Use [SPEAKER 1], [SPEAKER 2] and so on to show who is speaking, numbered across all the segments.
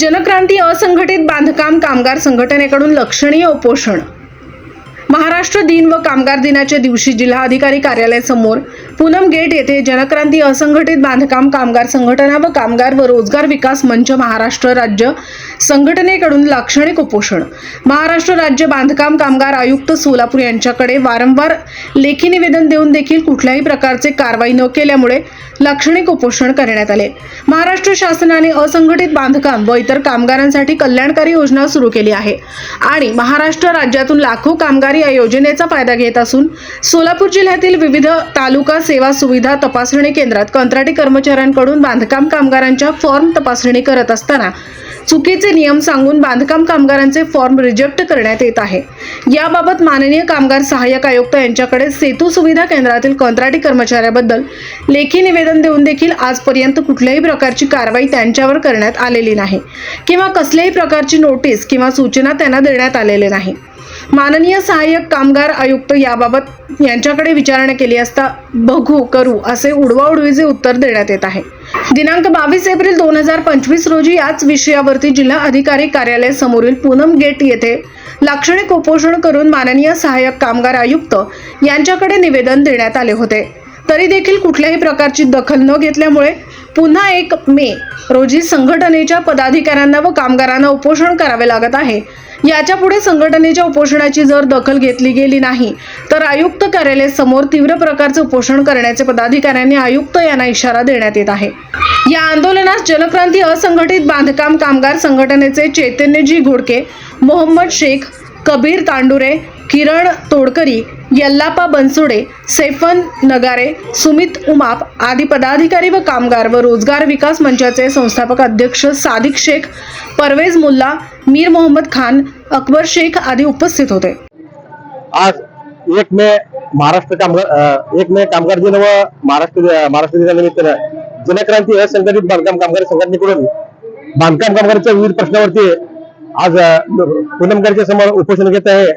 [SPEAKER 1] जनक्रांती असंघटित बांधकाम कामगार संघटनेकडून लक्षणीय उपोषण. महाराष्ट्र दिन व कामगार दिनाच्या दिवशी जिल्हाधिकारी कार्यालयासमोर पूनम गेट येथे जनक्रांती असंघटित बांधकाम कामगार संघटना व कामगार व रोजगार विकास मंच महाराष्ट्र राज्य संघटनेकडून लाक्षणिक उपोषण. महाराष्ट्र राज्य बांधकाम कामगार आयुक्त सोलापूर यांच्याकडे वारंवार लेखी निवेदन देऊन देखील कुठल्याही प्रकारचे कारवाई न केल्यामुळे लाक्षणिक उपोषण करण्यात आले. महाराष्ट्र शासनाने असंघटित बांधकाम व इतर कामगारांसाठी कल्याणकारी योजना सुरू केली आहे आणि महाराष्ट्र राज्यातून लाखो कामगार या योजनेचा फायदा घेत असून सोलापूर जिल्ह्यातील विविध तालुका सेवा सुविधा तपासणी केंद्रात कंत्राटी कर्मचाऱ्यांकडून बांधकाम कामगारांच्या फॉर्म तपासणी करत असताना चुकीचे नियम सांगून बांधकाम कामगारांचे फॉर्म रिजेक्ट करण्यात येत आहे. याबाबत माननीय कामगार सहाय्यक आयुक्त यांच्याकडे सेतू सुविधा केंद्रातील कंत्राटी कर्मचाऱ्याबद्दल लेखी निवेदन देऊन देखील आजपर्यंत कुठल्याही प्रकारची कारवाई त्यांच्यावर करण्यात आलेली नाही किंवा कसल्याही प्रकारची नोटीस किंवा सूचना त्यांना देण्यात आलेले नाही. माननीय सहाय्यक कामगार आयुक्त याबाबत यांच्याकडे विचारणा केली असता बघू करू असे उडवाउडवीचे उत्तर देण्यात येत आहे. दिनांक बावीस एप्रिल दोन हजार पंचवीस रोजी याच विषयावरती जिल्हा अधिकारी कार्यालय समोरील पूनम गेट येथे लाक्षणिक उपोषण करून माननीय सहाय्यक कामगार आयुक्त यांच्याकडे निवेदन देण्यात आले होते. तरी देखील कुठल्याही प्रकारची दखल न घेतल्यामुळे पुन्हा एक मे रोजी संघटनेच्या पदाधिकाऱ्यांना व कामगारांना उपोषण करावे लागत आहे. याच्यापुढे संघटनेच्या उपोषणाची जर दखल घेतली गेली नाही तर आयुक्त कार्यालय समोर तीव्र प्रकारचे उपोषण करण्याचे पदाधिकाऱ्यांनी आयुक्त यांना इशारा देण्यात येत आहे. या आंदोलनास जनक्रांती असंघटित बांधकाम कामगार संघटनेचे चैतन्यजी घोडके मोहम्मद शेख कबीर तांडुरे किरण तोडकरी यल्लापा बनसोडे सैफन नगारे सुमित उमाप आदी पदाधिकारी व कामगार व रोजगार विकास मंचाचे संस्थापक अध्यक्ष सादिक शेख परवेज मुल्ला मीर मोहम्मद खान अकबर शेख आदी उपस्थित होते.
[SPEAKER 2] आज एक मे महाराष्ट्र कामगार एक मे कामगार दिन व महाराष्ट्र महाराष्ट्र दिनानिमित्त जनक्रांती असंघटित बांधकाम कामगार संघटनेकडून बांधकाम कामगारांच्या विविध प्रश्नावरती आज अं, समोर उपोषण घेत आहे.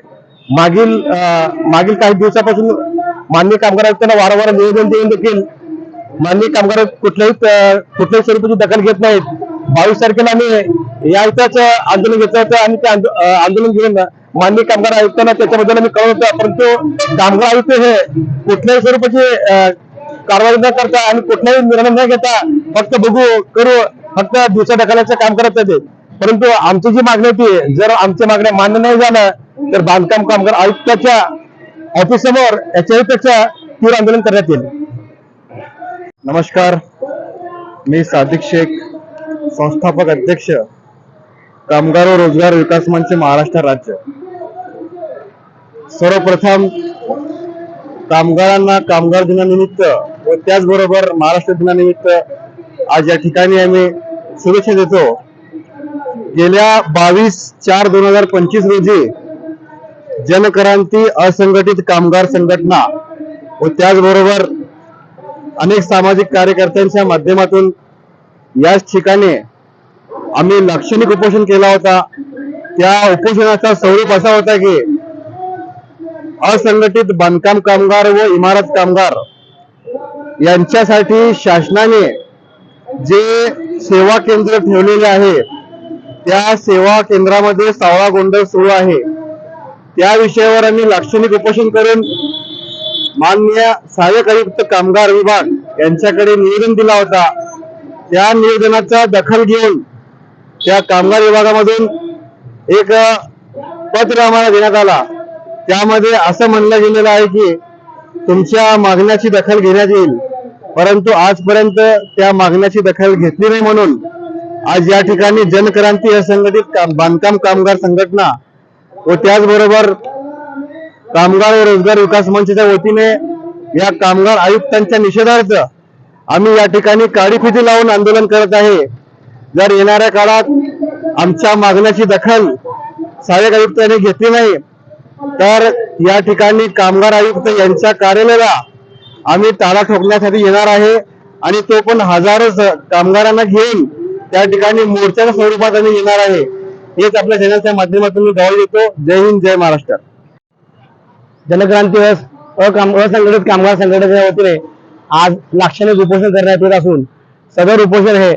[SPEAKER 2] मागील अं, मागील काही दिवसापासून मान्य कामगार आयुक्तांना वारंवार निवेदन देऊन देखील मान्य कामगार कुठल्याही कुठल्याही स्वरूपाची दखल घेत नाहीत. बावीस तारखेला आम्ही या इथंच आंदोलन घेतलं होतं आणि ते आंदोलन घेऊन मान्य कामगार आयुक्तांना त्याच्याबद्दल आम्ही कळवलं होतं. परंतु कामगार आयुक्त हे कुठल्याही स्वरूपाची कारवाई न करता आणि कुठलाही निर्णय न घेता फक्त बघू करू फक्त दिवसा ढकलायचं काम करत होते. परंतु आमची जी मागणी होती जर आमच्या मागण्या मान्य नाही झालं तर बांधकाम कामगार आयुक्ताच्या ऑफिस समोर याच्याही पेक्षा तीव्र आंदोलन करण्यात येईल. नमस्कार. मी सादिक शेख संस्थापक अध्यक्ष कामगार व रोजगार विकास मंच महाराष्ट्र राज्य. सर्वप्रथम कामगारांना कामगार दिनानिमित्त व त्याचबरोबर महाराष्ट्र दिनानिमित्त आज या ठिकाणी आम्ही शुभेच्छा देतो. गेल्या बावीस चार दोन हजार पंचवीस रोजी जनक्रांती असंघटित कामगार संघटना व त्याचबरोबर अनेक सामाजिक कार्यकर्त्यांच्या माध्यमातून याच ठिकाणी आम्ही लाक्षणिक उपोषण केला होता. त्या उपोषणाचा स्वरूप असा होता की असंघटित बांधकाम कामगार व इमारत कामगार यांच्यासाठी शासनाने जे सेवा केंद्र ठेवलेले आहे त्या सेवा केंद्रामध्ये सावळा गोंधळ सुरू आहे. त्या विषयावर आम्ही लाक्षणिक उपोषण करून माननीय सहाय्यक आयुक्त कामगार विभाग यांच्याकडे निवेदन दिला होता. त्या निवेदनाचा दखल घेऊन त्या कामगार विभागामधून एक पत्र आम्हाला देण्यात आला. त्यामध्ये असं म्हणलं गेलेलं आहे की तुमच्या मागण्याची दखल घेण्यात येईल. परंतु आजपर्यंत त्या मागण्याची दखल घेतली नाही म्हणून आज या ठिकाणी जनक्रांती असंघटित काम बांधकाम कामगार संघटना व त्याचबरोबर कामगार व रोजगार विकास मंचच्या वतीने या कामगार आयुक्तांच्या निषेधार्थ आम्ही या ठिकाणी काळी फिती लावून आंदोलन करत आहे. जर येणाऱ्या काळात आमच्या मागण्याची दखल सहाय्यक आयुक्तांनी घेतली नाही तर या ठिकाणी कामगार आयुक्त यांच्या कार्यालयाला आम्ही ताला ठोकण्यासाठी येणार आहे आणि तो पण हजारो कामगारांना घेऊन त्या ठिकाणी मोर्चाच्या स्वरूपात आम्ही येणार आहे. हेच आपल्या चॅनलच्या माध्यमातून मी ग्वाही देतो. जय हिंद जय महाराष्ट्र. जनक्रांती असंघटित कामगार संघटनेच्या वतीने आज लाक्षणिक उपोषण करण्यात येत असून सदर उपोषण हे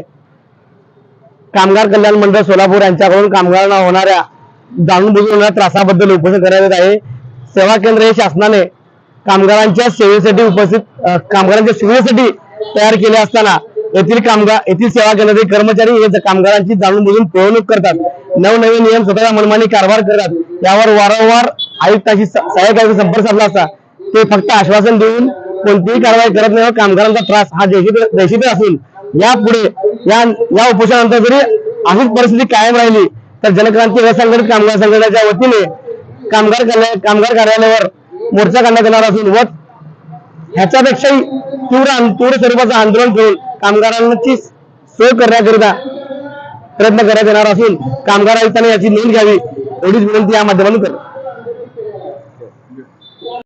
[SPEAKER 3] कामगार कल्याण मंडळ सोलापूर यांच्याकडून कामगारांना होणाऱ्या जाणून बुजून होणाऱ्या त्रासाबद्दल उपोषण करण्यात येत आहे. सेवा केंद्र हे शासनाने कामगारांच्या सेवेसाठी उपस्थित कामगारांच्या सेवेसाठी तयार केले असताना येथील कामगार येथील सेवा केंद्रातील कर्मचारी हे कामगारांची जाणून बुजून पिळवणूक करतात. नवनवीन नियम स्वतःच्या मनमानी कारभार करतात. यावर वारंवार आयुक्ताशी स- सहाय्यक आयुक्त संपर्क साधला असता. ते फक्त आश्वासन देऊन कोणतीही कारवाई करत नाही कामगारांचा त्रास हा देशीत असून यापुढे या या उपोषणानंतर जरी अशीच परिस्थिती कायम राहिली तर जनक्रांती असंघटित कामगार संघटनेच्या वतीने कामगार कामगार कार्यालयावर मोर्चा काढण्यात येणार असून व ह्याच्यापेक्षाही तीव्र तीव्र स्वरूपाचं आंदोलन करून कामगारांची सोय करण्याकरिता प्रयत्न करण्यात येणार असून कामगार आयुक्तांनी याची नोंद घ्यावी एवढीच विनंती या माध्यमातून करतो.